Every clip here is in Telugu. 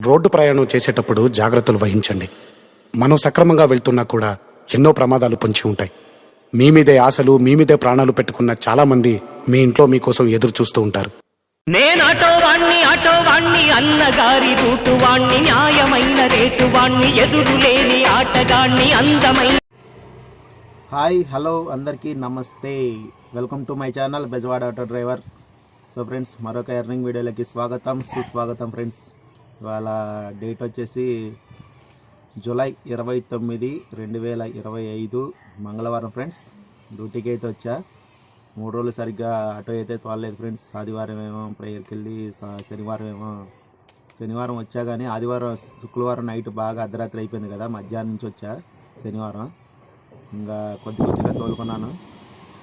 రోడ్డు ప్రయాణం చేసేటప్పుడు జాగ్రత్తలు వహించండి. మనం సక్రమంగా వెళ్తున్నా కూడా ఎన్నో ప్రమాదాలు పొంచి ఉంటాయి. మీ మీదే ఆశలు మీ మీదే ప్రాణాలు పెట్టుకున్న చాలా మంది మీ ఇంట్లో మీకోసం ఎదురు చూస్తూ ఉంటారు. వాణ్ణి ఆటో వాణ్ణి అన్నగారి రూటు వాణ్ణి న్యాయమైన రేటు వాణ్ణి ఎదురు లేని ఆటగాణ్ణి అందమైన హాయ్ హలో అందరికీ నమస్తే. Welcome to my channel Bezawada auto driver. So friends మరొక ఎర్నింగ్ వీడియోలకి స్వాగతం సుస్వాగతం ఫ్రెండ్స్. ఇవాళ డేట్ వచ్చేసి జూలై ఇరవై తొమ్మిది రెండు వేల ఇరవై ఐదు మంగళవారం ఫ్రెండ్స్. డ్యూటీకి అయితే వచ్చా. మూడు రోజులు సరిగ్గా ఆటో అయితే తోలలేదు ఫ్రెండ్స్. ఆదివారం ఏమో ప్రేయర్కి వెళ్ళి శనివారం ఏమో శనివారం వచ్చా కానీ ఆదివారం శుక్రవారం నైట్ బాగా అర్ధరాత్రి అయిపోయింది కదా. మధ్యాహ్నం నుంచి వచ్చా శనివారం. ఇంకా కొద్ది కొద్దిగా తోలుకున్నాను.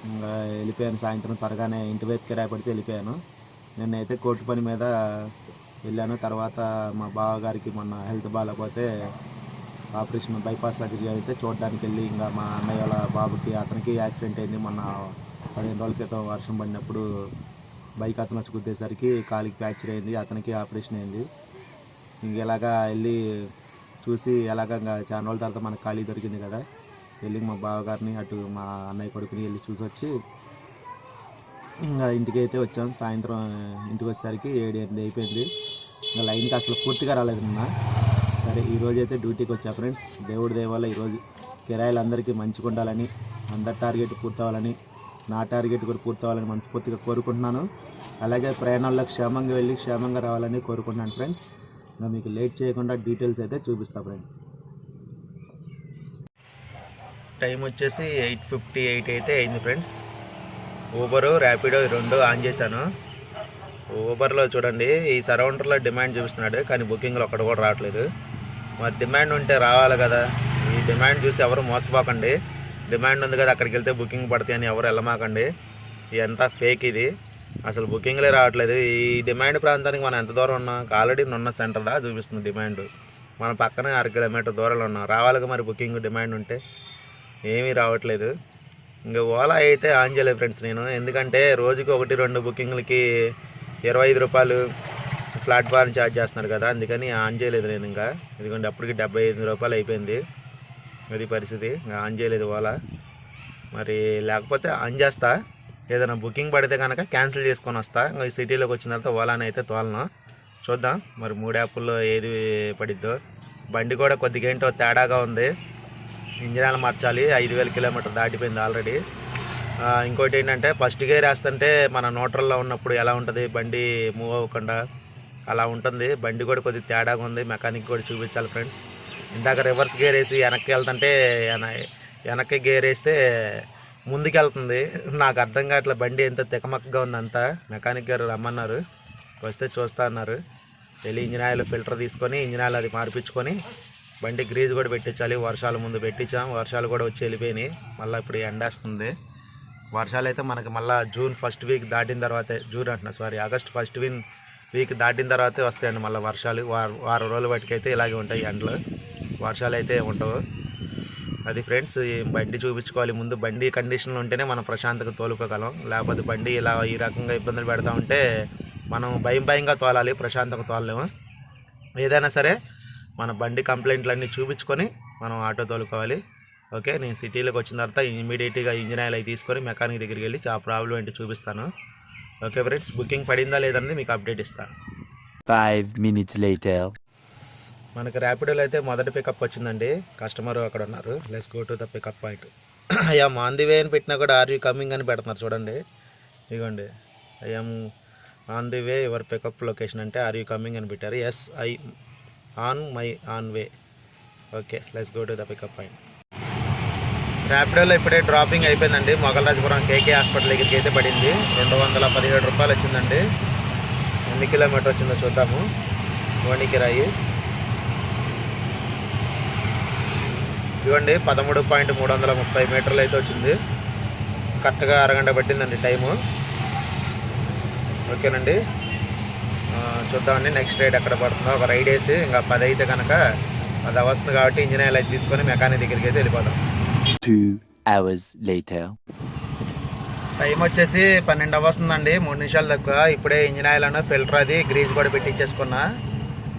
ఇంకా వెళ్ళిపోయాను సాయంత్రం త్వరగానే ఇంటి వైపు కిరాయి పడితే వెళ్ళిపోయాను. నిన్నైతే కోర్టు పని మీద వెళ్ళాను. తర్వాత మా బావగారికి మొన్న హెల్త్ బాగాలేకపోతే ఆపరేషన్ బైపాస్ సర్జరీ అయితే చూడడానికి వెళ్ళి ఇంకా మా అన్నయ్య వాళ్ళ బాబుకి అతనికి యాక్సిడెంట్ అయింది. మొన్న పదిహేను రోజుల క్రితం వర్షం పడినప్పుడు బైక్ అతను వచ్చి గుద్దేసరికి కాలికి ఫ్రాక్చర్ అయింది. అతనికి ఆపరేషన్ అయింది. ఇంక ఇలాగా వెళ్ళి చూసి ఎలాగ ఇంకా చాలా రోజుల తర్వాత మనకు ఖాళీ దొరికింది కదా. వెళ్ళి మా బావగారిని అటు మా అన్నయ్య కొడుకుని వెళ్ళి చూసి వచ్చి ఇంటికి అయితే వచ్చాం. సాయంత్రం ఇంటికి వచ్చేసరికి ఏడు ఎనిమిది అయిపోయింది. ఇంకా లైన్కి అసలు పూర్తిగా రాలేదు నిన్న సరే ఈరోజు అయితే డ్యూటీకి వచ్చా ఫ్రెండ్స్. దేవుడి దేవాల ఈరోజు కిరాయిలు అందరికీ మంచిగా ఉండాలని అందరి టార్గెట్ పూర్తవ్వాలని నా టార్గెట్ కూడా పూర్తవ్వాలని మనస్ఫూర్తిగా కోరుకుంటున్నాను. అలాగే ప్రయాణాల్లో క్షేమంగా వెళ్ళి క్షేమంగా రావాలని కోరుకుంటున్నాను ఫ్రెండ్స్. ఇంకా మీకు లేట్ చేయకుండా డీటెయిల్స్ అయితే చూపిస్తా ఫ్రెండ్స్. టైం వచ్చేసి ఎయిట్ ఫిఫ్టీ ఎయిట్ అయితే అయింది ఫ్రెండ్స్. ఊబరు ర్యాపిడో ఈ రెండు ఆన్ చేశాను. ఊబర్లో చూడండి ఈ సరౌండర్లో డిమాండ్ చూపిస్తున్నాడు కానీ బుకింగ్లో ఒక్కడ కూడా రావట్లేదు. మరి డిమాండ్ ఉంటే రావాలి కదా. ఈ డిమాండ్ చూసి ఎవరు మోసపోకండి. డిమాండ్ ఉంది కదా అక్కడికి వెళ్తే బుకింగ్ పడతాయి అని ఎవరు వెళ్ళమాకండి. ఇదంతా ఫేక్ ఇది. అసలు బుకింగ్లే రావట్లేదు. ఈ డిమాండ్ ప్రాంతానికి మనం ఎంత దూరం ఉన్నాం? ఆల్రెడీ నున్న సెంటర్ దా చూపిస్తుంది డిమాండ్. మన పక్కనే అర కిలోమీటర్ దూరంలో ఉన్నాం. రావాలిగా మరి బుకింగ్ డిమాండ్ ఉంటే. ఏమీ రావట్లేదు. ఇంకా ఓలా అయితే ఆన్ చేయలేదు ఫ్రెండ్స్ నేను. ఎందుకంటే రోజుకి ఒకటి రెండు బుకింగ్లకి ఇరవై ఐదు రూపాయలు ప్లాట్ఫామ్ ఛార్జ్ చేస్తున్నారు కదా అందుకని ఆన్ చేయలేదు నేను ఇంకా. ఎందుకంటే అప్పటికి డెబ్బై ఐదు రూపాయలు అయిపోయింది అది పరిస్థితి. ఇంకా ఆన్ చేయలేదు ఓలా. మరి లేకపోతే ఆన్ చేస్తా. ఏదైనా బుకింగ్ పడితే కనుక క్యాన్సిల్ చేసుకొని వస్తా. ఇంకా ఈ సిటీలోకి వచ్చిన తర్వాత ఓలాని అయితే తోలను. చూద్దాం మరి మూడు యాప్ల్లో ఏది పడిద్దో. బండి కూడా కొద్దిగా ఏంటో తేడాగా ఉంది. ఇంజిన్ ఆయిల్ మార్చాలి. ఐదు వేల కిలోమీటర్ దాటిపోయింది ఆల్రెడీ. ఇంకోటి ఏంటంటే ఫస్ట్ గేర్ వేస్తుంటే మన న్యూట్రల్లో ఉన్నప్పుడు ఎలా ఉంటుంది? బండి మూవ్ అవ్వకుండా అలా ఉంటుంది. బండి కూడా కొద్దిగా తేడాగా ఉంది. మెకానిక్ కూడా చూపించాలి ఫ్రెండ్స్. ఇందాక రివర్స్ గేర్ వేసి వెనక్కి వెళ్తుంటే వెనక్కి గేర్ వేస్తే ముందుకు వెళ్తుంది నాకు అర్థం కావట్లే బండి ఎంత తికమక్కగా ఉంది అంతా మెకానిక్ గారు రమ్మన్నారు. వస్తే చూస్తా అన్నారు. వెళ్ళి ఇంజిన్ ఆయిల్ ఫిల్టర్ తీసుకొని ఇంజిన్ ఆయిల్ అది మార్పించుకొని బండి గ్రీజ్ కూడా పెట్టించాలి. వర్షాలు ముందు పెట్టించాం. వర్షాలు కూడా వచ్చి వెళ్ళిపోయినాయి. మళ్ళీ ఇప్పుడు ఎండేస్తుంది వర్షాలు అయితే మనకి మళ్ళీ జూన్ ఫస్ట్ వీక్ దాటిన తర్వాతే జూన్ అంటున్నా sorry August first week week దాటిన తర్వాతే వస్తాయండి మళ్ళీ వర్షాలు. వారం వారం రోజుల వాటికి ఇలాగే ఉంటాయి ఎండలు. వర్షాలు అయితే ఉండవు. అది ఫ్రెండ్స్ బండి చూపించుకోవాలి. ముందు బండి కండిషన్లు ఉంటేనే మనం ప్రశాంతంగా తోలుకోగలం. లేకపోతే బండి ఇలా ఈ రకంగా ఇబ్బందులు పెడతా ఉంటే మనం భయం భయంగా తోలాలి ప్రశాంతంగా తోలలేము. ఏదైనా సరే మన బండి కంప్లైంట్లన్నీ చూపించుకొని మనం ఆటో తోలుకోవాలి. ఓకే నేను సిటీలోకి వచ్చిన తర్వాత ఇమీడియట్గా ఇంజిన్ ఆయిల్ అవి తీసుకొని మెకానిక్ దగ్గరికి వెళ్ళి ఆ ప్రాబ్లం ఏంటి చూపిస్తాను. ఓకే ఫ్రెండ్స్ బుకింగ్ పడిందా లేదన్నది మీకు అప్డేట్ ఇస్తాను. Five minutes later. మనకి ర్యాపిడోలో అయితే మొదటి పికప్ వచ్చిందండి. కస్టమర్ అక్కడ ఉన్నారు. Let's go to the pickup point అయ్యా ఆన్ ది వే అని పెట్టినా కూడా ఆర్ యూ కమింగ్ అని పెడుతున్నారు చూడండి. ఇదిగోండి. I'm on the way your pickup location అంటే ఆర్ యూ కమింగ్ అని పెట్టారు. Yes I on my on way. Okay let's go to the pickup point ర్యాపిడోలో ఇప్పుడే డ్రాపింగ్ అయిపోయిందండి. మొగలరాజపురం కేకే హాస్పిటల్ దగ్గరికి అయితే పడింది. రెండు వందల పదిహేడు రూపాయలు వచ్చిందండి. ఎన్ని కిలోమీటర్ వచ్చిందో చూద్దాము. ఓణి రాయి ఇవ్వండి పదమూడు పాయింట్ మూడు వందల ముప్పై మీటర్లు అయితే వచ్చింది. కరెక్ట్గా అరగంట పట్టిందండి టైము. ఓకేనండి. ఆ, చూద్దామండి. నెక్స్ట్ రైడ్ ఎక్కడ పడుతుందో ఒక రైడ్ వేసి ఇంకా పది అయితే కనుక అది అవస్తుంది కాబట్టి ఇంజిన్ ఆయిల్ అయితే తీసుకొని మెకానిక్ దగ్గరికి అయితే later. టైం వచ్చేసి పన్నెండు అవ్వస్తుందండి. మూడు నిమిషాలు తక్కువ. ఇప్పుడే ఇంజిన్ ఆయిల్ అన్న ఫిల్టర్ అది గ్రీజ్ కూడా పెట్టించేసుకున్నా.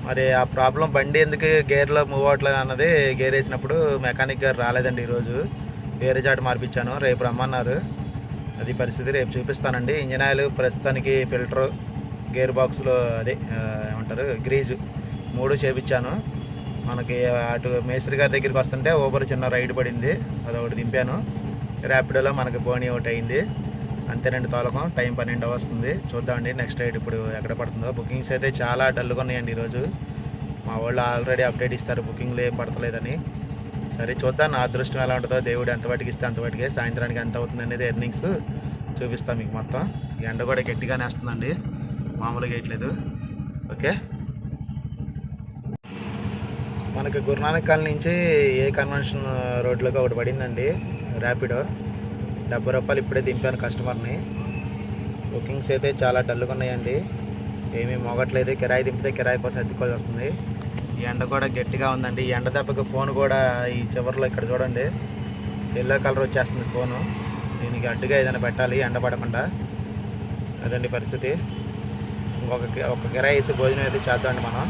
మరి ఆ ప్రాబ్లం బండి ఎందుకు గేర్లో మూవ్ అవ్వట్లేదు అన్నది గేర్ వేసినప్పుడు మెకానిక్ గారు రాలేదండి ఈరోజు. వేరే చాటు మార్పించాను. రేపు రమ్మన్నారు. అది పరిస్థితి రేపు చూపిస్తానండి. ఇంజిన్ ఆయిల్ ప్రస్తుతానికి ఫిల్టర్ గేర్ బాక్స్లో అదే ఏమంటారు గ్రీజు మూడు చేపించాను మనకి అటు మేస్త్రి గారి దగ్గరికి వస్తుంటే ఓబర్ చిన్న రైడ్ పడింది అదొకటి దింపాను. ర్యాపిడోలో మనకి బోనీ ఒకటి అయింది. అంతేనండి తోలకం టైం పన్నెండు వస్తుంది. చూద్దామండి నెక్స్ట్ రైడ్ ఇప్పుడు ఎక్కడ పడుతుందో. బుకింగ్స్ అయితే చాలా డల్గా ఉన్నాయండి ఈరోజు. మా వాళ్ళు ఆల్రెడీ అప్డేట్ ఇస్తారు బుకింగ్లు ఏం పడతలేదని. సరే చూద్దాం నా అదృష్టం ఎలా ఉంటుందో. దేవుడు ఎంతవాటికి ఇస్తే అంతవాటికే సాయంత్రానికి ఎంత అవుతుంది అనేది ఎర్నింగ్స్ చూపిస్తాం మీకు మొత్తం. ఎండ కూడా గట్టిగానే వస్తుందండి. మామూలుగా వేయట్లేదు. ఓకే. మనకి గురునానక్ కాలనీ నుంచి ఏ కన్వెన్షన్ రోడ్లోకి ఒకటి పడిందండి ర్యాపిడో డెబ్బై రూపాయలు ఇప్పుడే దింపాను కస్టమర్ని. బుకింగ్స్ అయితే చాలా డల్గా ఉన్నాయండి. ఏమీ మోగట్లేదు. కిరాయి దింపితే కిరాయి కోసం ఎత్తుకోవాల్సి వస్తుంది. ఈ ఎండ కూడా గట్టిగా ఉందండి. ఈ ఎండ దెబ్బకి ఫోన్ కూడా ఈ చివరిలో ఇక్కడ చూడండి. ఎల్లో కలర్ వచ్చేస్తుంది ఫోను. దీనికి అడ్డుగా ఏదైనా పెట్టాలి ఎండ పడకుండా. అదండి పరిస్థితి. ఇంకొక ఒక కిరాయి వేసి భోజనం అయితే చేద్దామండి మనం.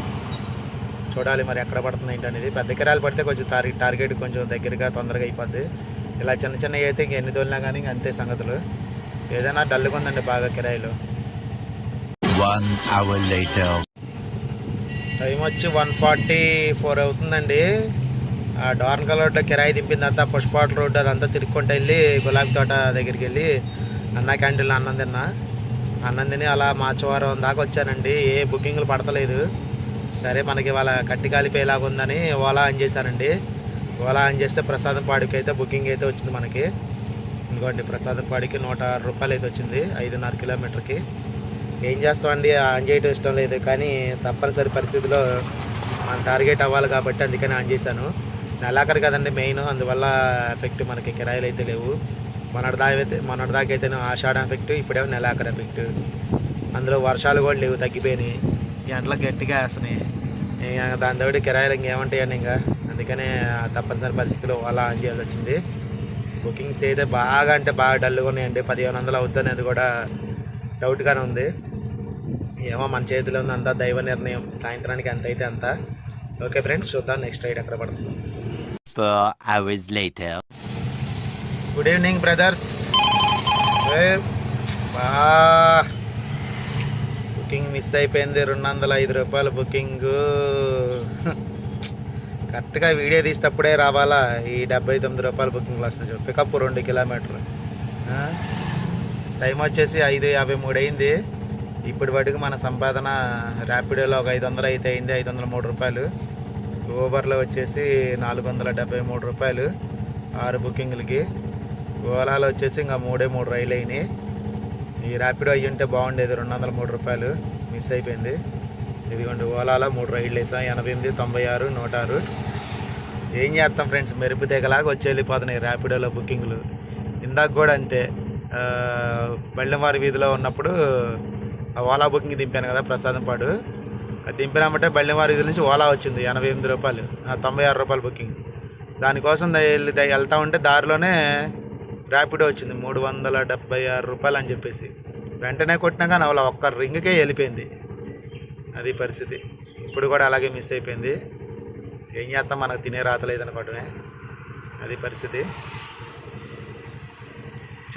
చూడాలి మరి ఎక్కడ పడుతుంది ఏంటనేది పెద్ద కిరాయిలు పడితే కొంచెం టార్గెట్ టార్గెట్ కొంచెం దగ్గరగా తొందరగా అయిపోద్ది. ఇలా చిన్న చిన్నవి అయితే ఇంక ఎన్ని తోలినా కానీ ఇంక అంతే సంగతులు. ఏదైనా డల్గా ఉందండి బాగా కిరాయిలు. టైం వచ్చి వన్ ఫార్టీ ఫోర్ అవుతుందండి. ఆ డార్న్ రోడ్లో కిరాయి దింపిన తర్వాత పుష్పాట్ రోడ్ అదంతా తిరుక్కుంటూ వెళ్ళి గులాబీ తోట దగ్గరికి వెళ్ళి అన్న క్యాంటీన్లో అన్నం తిన్నా. అన్నందిని అలా మార్చవరం దాకా వచ్చానండి. ఏ బుకింగ్లు పడతలేదు. సరే మనకి వాళ్ళ కట్టి కాలిపోయేలాగా ఉందని ఓలా ఆన్ చేశానండి. ఓలా ఆన్ చేస్తే ప్రసాదం పాడికి అయితే బుకింగ్ అయితే వచ్చింది మనకి. ఇంకోటి ప్రసాదం పాడికి నూట ఆరు రూపాయలు అయితే వచ్చింది ఐదున్నర కిలోమీటర్కి. ఏం చేస్తామండి? ఆన్ చేయడం ఇష్టం లేదు. కానీ తప్పనిసరి పరిస్థితిలో మన టార్గెట్ అవ్వాలి కాబట్టి అందుకని ఆన్ చేశాను. నెలాఖరు కదండి మెయిన్. అందువల్ల ఎఫెక్ట్ మనకి కిరాయిలు అయితే లేవు. మొన్నటి దాకా అయితే మొన్నటి దాకా అయితే ఆషాఢ ఎఫెక్ట్ ఇప్పుడేమో నెలాఖరు ఎఫెక్ట్ అందులో వర్షాలు కూడా లేవు తగ్గిపోయినాయి. ఎండలు గట్టిగా వేస్తున్నాయి. ఇంకా దాని తోటి కిరాయిలు ఇంకేమంటాయండి ఇంకా? అందుకనే ఆ తప్పనిసరి పరిస్థితిలో అలా ఆన్ చేయాల్సి వచ్చింది. బుకింగ్స్ అయితే బాగా అంటే బాగా డల్గా ఉన్నాయండి. పదిహేను వందలు అవుతుంది అది కూడా డౌట్గానే ఉంది. ఏమో మన చేతిలో ఉంది అంతా దైవ నిర్ణయం. సాయంత్రానికి ఎంత అయితే అంత. ఓకే ఫ్రెండ్స్ చూద్దాం నెక్స్ట్ రైడ్ ఎక్కడ పడుతుంది. గుడ్ ఈవినింగ్ బ్రదర్స్ బా బుకింగ్ మిస్ అయిపోయింది. రెండు వందల ఐదు రూపాయలు బుకింగ్. కరెక్ట్గా వీడియో తీసేటప్పుడే రావాలా? ఈ డెబ్బై తొమ్మిది రూపాయల బుకింగ్లు వస్తుంది చూడు. పికప్ రెండు కిలోమీటర్లు. టైం వచ్చేసి ఐదు యాభై మూడు అయింది. ఇప్పటి వాటికి మన సంపాదన ర్యాపిడోలో ఒక ఐదు వందలు అయితే అయింది. ఐదు వందల మూడు రూపాయలు. ఊబర్లో వచ్చేసి నాలుగు వందల డెబ్బై మూడు రూపాయలు. ఆరు బుకింగ్లకి. ఓలాలో వచ్చేసి ఇంకా మూడే మూడు రైలు అయినాయి. ఈ ర్యాపిడో అయ్యి ఉంటే బాగుండేది. రెండు వందల మూడు రూపాయలు మిస్ అయిపోయింది. ఇదిగోండి ఓలాలో మూడు రైళ్ళు వేసాం. ఎనభై ఎనిమిది తొంభై ఆరు నూట ఆరు ఏం చేస్తాం ఫ్రెండ్స్? మెరుపు తెగలాగా వచ్చి వెళ్ళిపోతున్నాయి ర్యాపిడోలో బుకింగ్లు. ఇందాక కూడా అంతే. ఆ, బళ్ళెమారి వీధిలో ఉన్నప్పుడు ఆ ఓలా బుకింగ్ దింపాను కదా ప్రసాదం పాడు అది దింపినామంటే బళ్ళెమారి వీధి నుంచి ఓలా వచ్చింది. ఎనభై ఎనిమిది రూపాయలు. తొంభై ఆరు రూపాయలు బుకింగ్. దానికోసం ద- వెళ్ళి వెళ్తా ఉంటే దారిలోనే ర్యాపిడో వచ్చింది మూడు వందల డెబ్బై ఆరు రూపాయలు అని చెప్పేసి. వెంటనే కొట్టినా కానీ అలా ఒక్క రింగ్కే వెళ్ళిపోయింది. అది పరిస్థితి. ఇప్పుడు కూడా అలాగే మిస్ అయిపోయింది. ఏం చేస్తాం? మనకు తినే రాతలేదు అనుకోవటమే అది పరిస్థితి.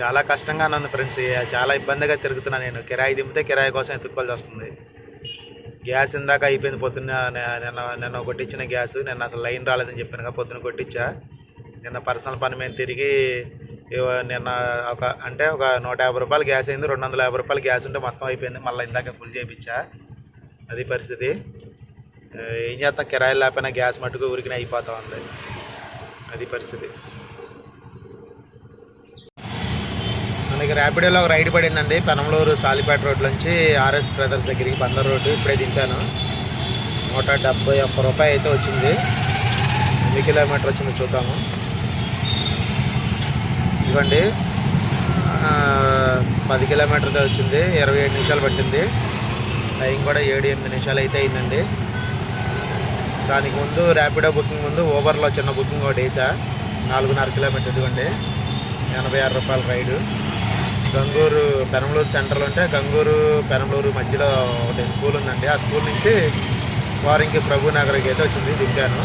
చాలా కష్టంగా ఉంది ఫ్రెండ్స్. చాలా ఇబ్బందిగా తిరుగుతున్నా నేను. కిరాయి దింపితే కిరాయి కోసం ఎత్తుక్కోవాల్సి వస్తుంది. గ్యాస్ ఇందాక అయిపోయింది. పొద్దున్న నిన్న నిన్న కొట్టించిన గ్యాస్. నిన్న అసలు లైన్ రాలేదని చెప్పాను కదా పొద్దున్న కొట్టించా. నిన్న పర్సనల్ పని మీద తిరిగి నిన్న ఒక అంటే ఒక నూట యాభై రూపాయలు గ్యాస్ అయింది రెండు వందల యాభై రూపాయలు గ్యాస్ ఉంటే మొత్తం అయిపోయింది. మళ్ళీ ఇందాక ఫుల్ చేయించా అది పరిస్థితి. ఏం చేస్తాం? కిరాయిలు లేకపోయినా గ్యాస్ మట్టుకు ఉరికిన అయిపోతా ఉంది. అది పరిస్థితి. మనకి ర్యాపిడోలో ఒక రైడ్ పడిందండి. పెనంలూరు సాలిపేట రోడ్ నుంచి ఆర్ఎస్ బ్రదర్స్ దగ్గరికి బందర్ రోడ్డు. ఇప్పుడే దింపాను. నూట డెబ్బై ఒక్క రూపాయి అయితే వచ్చింది. ఎన్ని కిలోమీటర్ వచ్చింది చూద్దాము. ఇవ్వండి పది కిలోమీటర్తో వచ్చింది. ఇరవై ఏడు నిమిషాలు పట్టింది. టైం కూడా ఏడు ఎనిమిది నిమిషాలు అయితే అయిందండి. దానికి ముందు ర్యాపిడో బుకింగ్ ముందు ఓవర్లో చిన్న బుకింగ్ ఒకటి వేసా. నాలుగున్నర కిలోమీటర్ ఇదిగోండి. ఎనభై ఆరు రూపాయల రైడు. గంగూరు పెరంలూరు సెంటర్లో ఉంటే గంగూరు పెరంలూరు మధ్యలో ఒకటి స్కూల్ ఉందండి. ఆ స్కూల్ నుంచి వారింగ్కి ప్రభు నగర్కి అయితే వచ్చింది. దింపాను.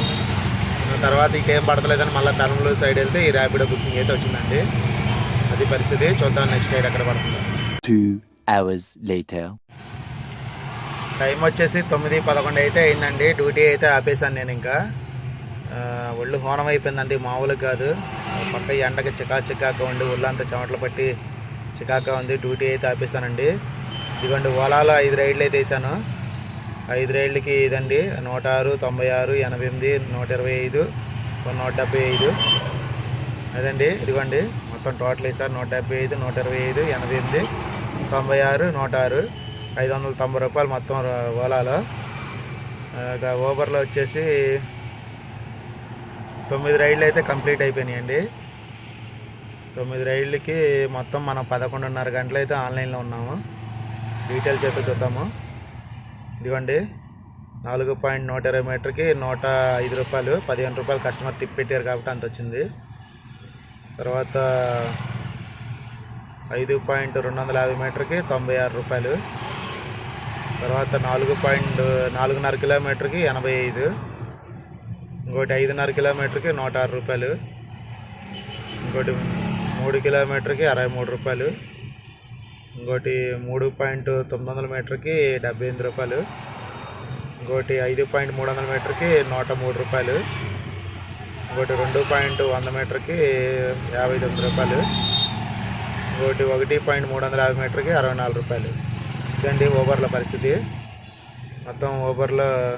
తర్వాత ఇంకేం పడతలేదని మళ్ళీ టర్మ్లో సైడ్ వెళ్తే ఈ ర్యాపిడో బుకింగ్ అయితే వచ్చిందండి. అది పరిస్థితి చూద్దాం నెక్స్ట్ రైడ్ ఎక్కడ పడుతుందో. Two hours later. టైం వచ్చేసి తొమ్మిది పదకొండు అయితే అయిందండి. డ్యూటీ అయితే ఆపేశాను నేను ఇంకా. ఒళ్ళు హోనం అయిపోయిందండి. మామూలుగా కాదు. పక్క ఎండకి చికా చికాక ఉండి ఒళ్ళంతా చెమటలు పట్టి చికాక ఉంది. డ్యూటీ అయితే ఆపేశానండి. ఇదిగోండి ఓలాలో ఐదు రైడ్లు అయితే వేసాను ఐదు రైళ్ళకి ఇదండి. నూట ఆరు తొంభై ఆరు ఎనభై ఎనిమిది నూట ఇరవై ఐదు నూట డెబ్బై ఐదు అదండి ఇదిగోండి. మొత్తం టోటల్ వేసారు నూట డెబ్బై ఐదు నూట ఇరవై ఐదు ఎనభై ఎనిమిది తొంభై ఆరు నూట ఆరు ఐదు వందల తొంభై రూపాయలు మొత్తం ర- ఓలాలో. ఆ, ఓబర్లో వచ్చేసి తొమ్మిది రైళ్ళు అయితే కంప్లీట్ అయిపోయినాయండి. తొమ్మిది రైళ్ళకి మొత్తం మనం పదకొండున్నర గంటలు అయితే ఆన్లైన్లో ఉన్నాము. డీటెయిల్స్ అయితే చూద్దాము. ఇదిగోండి నాలుగు పాయింట్ నూట ఇరవై మీటర్కి నూట ఐదు రూపాయలు పదిహేను రూపాయలు కస్టమర్ టిప్ పెట్టారు కాబట్టి అంత వచ్చింది. తర్వాత ఐదు పాయింట్ రెండు వందల యాభై మీటర్కి తొంభై ఆరు రూపాయలు. తర్వాత నాలుగు పాయింట్ నాలుగున్నర కిలోమీటర్కి ఎనభై ఐదు. ఇంకోటి ఐదున్నర కిలోమీటర్కి నూట ఆరు రూపాయలు. ఇంకోటి మూడు కిలోమీటర్కి అరవై మూడు రూపాయలు. ఇంకోటి మూడు పాయింట్ తొమ్మిది వందల మీటర్కి డెబ్బై ఎనిమిది రూపాయలు. ఇంకోటి ఐదు పాయింట్ మూడు వందల మీటర్కి నూట మూడు రూపాయలు. ఇంకోటి రెండు పాయింట్ వంద మీటర్కి యాభై తొమ్మిది రూపాయలు. ఇంకోటి ఒకటి పాయింట్ మూడు వందల యాభై మీటర్కి అరవై నాలుగు రూపాయలు. ఇదండి ఓబర్ల పరిస్థితి. మొత్తం ఓబర్లో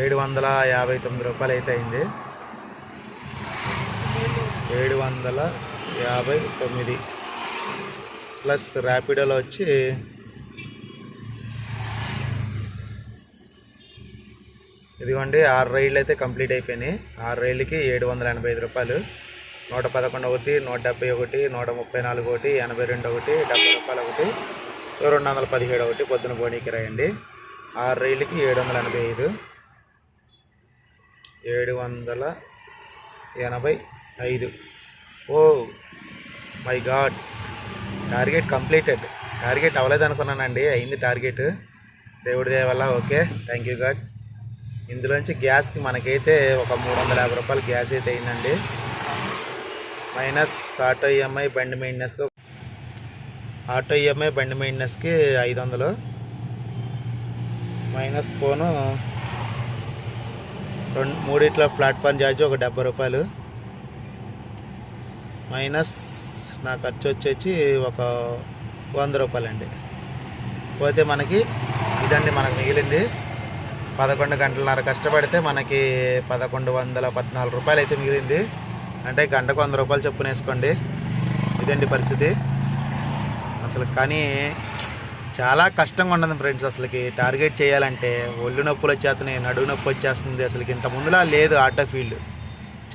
ఏడు వందల యాభై తొమ్మిది రూపాయలు అయితే అయింది. ఏడు వందల యాభై తొమ్మిది. ప్లస్ ర్యాపిడోలో వచ్చి ఇదిగోండి ఆరు రైళ్ళు అయితే కంప్లీట్ అయిపోయినాయి. ఆరు రైళ్ళకి ఏడు వందల ఎనభై ఐదు రూపాయలు. నూట పదకొండు ఒకటి నూట డెబ్బై ఒకటి నూట ముప్పై నాలుగు ఒకటి ఎనభై రెండు ఒకటి డెబ్బై రూపాయలు ఒకటి రెండు వందల పదిహేడు ఒకటి పొద్దున బోనీకి రాయండి ఆరు రైళ్ళకి ఏడు వందల ఎనభై ఐదు. ఏడు వందల ఎనభై ఐదు. ఓ my god. Target completed target అవ్వలేదు అనుకున్నానండి అయింది టార్గెట్ దేవుడి దయ వల్ల ఓకే. థ్యాంక్ యూ గాడ్ ఇందులోంచి గ్యాస్కి మనకైతే ఒక మూడు వందల యాభై రూపాయలు గ్యాస్ అయితే అయిందండి. మైనస్ ఆటో ఈఎంఐ బండి మెయింటెనెన్స్ ఆటో ఈఎంఐ బండి మెయింటెనెన్స్కి ఐదు వందలు మైనస్ ఫోను రెండు మూడిట్ల ప్లాట్ఫామ్ ఛార్జ్ ఒక డెబ్బై రూపాయలు. మైనస్ నా ఖర్చు వచ్చేసి ఒక వంద రూపాయలండి. పోతే మనకి ఇదండి మనకు మిగిలింది. పదకొండు గంటలన్నర కష్టపడితే మనకి పదకొండు వందల పద్నాలుగు రూపాయలు అయితే మిగిలింది. అంటే గంటకు వంద రూపాయలు చొప్పున వేసుకోండి. ఇదండి పరిస్థితి. అసలు కానీ చాలా కష్టంగా ఉండదు ఫ్రెండ్స్ అసలుకి. టార్గెట్ చేయాలంటే ఒళ్ళు నొప్పులు వచ్చేస్తున్నాయి నడువు నొప్పి వచ్చేస్తుంది. అసలుకి ఇంత ముందులా లేదు ఆటో ఫీల్డ్.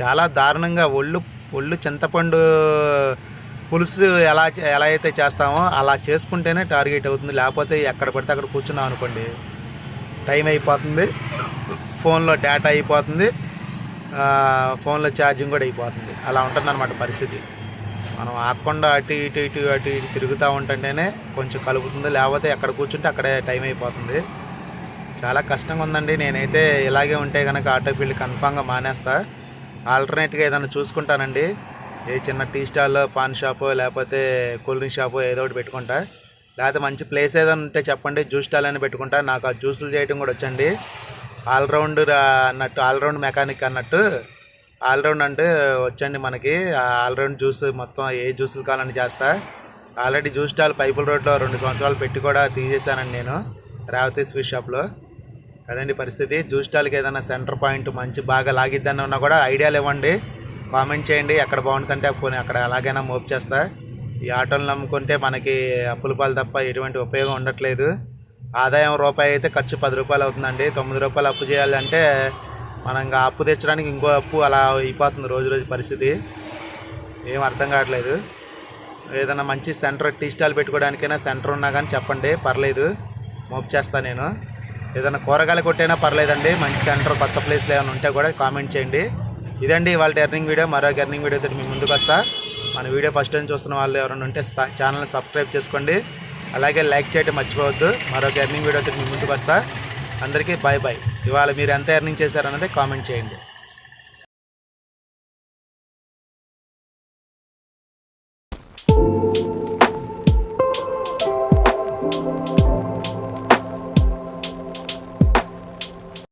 చాలా దారుణంగా ఒళ్ళు ఒళ్ళు చింతపండు పులుసు ఎలా ఎలా అయితే చేస్తామో అలా చేసుకుంటేనే టార్గెట్ అవుతుంది. లేకపోతే ఎక్కడ పడితే అక్కడ కూర్చున్నాం అనుకోండి. టైం అయిపోతుంది. ఫోన్లో డేటా అయిపోతుంది. ఫోన్లో ఛార్జింగ్ కూడా అయిపోతుంది. అలా ఉంటుందన్నమాట పరిస్థితి. మనం ఆకుండా అటు ఇటు ఇటు అటు ఇటు తిరుగుతూ ఉంటుంటేనే కొంచెం కలుగుతుంది. లేకపోతే ఎక్కడ కూర్చుంటే అక్కడే టైం అయిపోతుంది. చాలా కష్టంగా ఉందండి. నేనైతే ఇలాగే ఉంటే కనుక ఆటో ఫీల్డ్ కన్ఫామ్గా మానేస్తా. ఆల్టర్నేట్గా ఏదైనా చూసుకుంటానండి. ఏ చిన్న టీ స్టాల్ పాన్ షాపు లేకపోతే కూల్ డ్రింక్ షాపు ఏదో ఒకటి పెట్టుకుంటా. లేకపోతే మంచి ప్లేస్ ఏదైనా ఉంటే చెప్పండి జ్యూస్ స్టాల్ అని పెట్టుకుంటా. నాకు ఆ జ్యూసులు చేయడం కూడా వచ్చండి. ఆల్రౌండ్ అన్నట్టు ఆల్రౌండ్ మెకానిక్ అన్నట్టు. ఆల్రౌండ్ అంటే వచ్చండి మనకి. ఆల్రౌండ్ జ్యూస్ మొత్తం ఏ జ్యూసులు కావాలని చేస్తా. ఆల్రెడీ జ్యూస్ స్టాల్ పైపుల్ రోడ్లో రెండు సంవత్సరాలు పెట్టి కూడా తీసేశానండి నేను రేవతి స్వీట్ షాప్లో. అదండి పరిస్థితి? జ్యూస్ స్టాల్కి ఏదైనా సెంటర్ పాయింట్ మంచి బాగా లాగిద్దని ఉన్నా కూడా ఐడియాలు ఇవ్వండి. కామెంట్ చేయండి ఎక్కడ బాగుంటుందంటే పోనీ అక్కడ ఎలాగైనా మోపు చేస్తా. ఈ ఆటోలు నమ్ముకుంటే మనకి అప్పుల పాలు తప్ప ఎటువంటి ఉపయోగం ఉండట్లేదు. ఆదాయం రూపాయి అయితే ఖర్చు పది రూపాయలు అవుతుందండి. తొమ్మిది రూపాయలు అప్పు చేయాలంటే మనం ఇంకా అప్పు తెచ్చడానికి ఇంకో అప్పు అలా అయిపోతుంది రోజు రోజు పరిస్థితి. ఏం అర్థం కావట్లేదు. ఏదైనా మంచి సెంటర్ టీ స్టాల్ పెట్టుకోవడానికైనా సెంటర్ ఉన్నా కానీ చెప్పండి పర్లేదు. మోపు చేస్తాను నేను. ఏదైనా కూరగాయలు కొట్టైనా పర్లేదండి. మంచి సెంటర్ కొత్త ప్లేస్లో ఏమైనా ఉంటే కూడా కామెంట్ చేయండి. ఇదండి వాళ్ళ ఎర్నింగ్ వీడియో. మరో ఎర్నింగ్ వీడియో అయితే మీ ముందుకు వస్తా. మన వీడియో ఫస్ట్ టైం చూస్తున్న వాళ్ళు ఎవరైనా ఉంటే ఛానల్ని సబ్స్క్రైబ్ చేసుకోండి. అలాగే లైక్ చేయడం మర్చిపోవద్దు. మరో ఎర్నింగ్ వీడియో అయితే మీ ముందుకు వస్తా. అందరికీ బాయ్ బాయ్ ఇవాళ మీరు ఎంత ఎర్నింగ్ చేశారన్నది కామెంట్ చేయండి.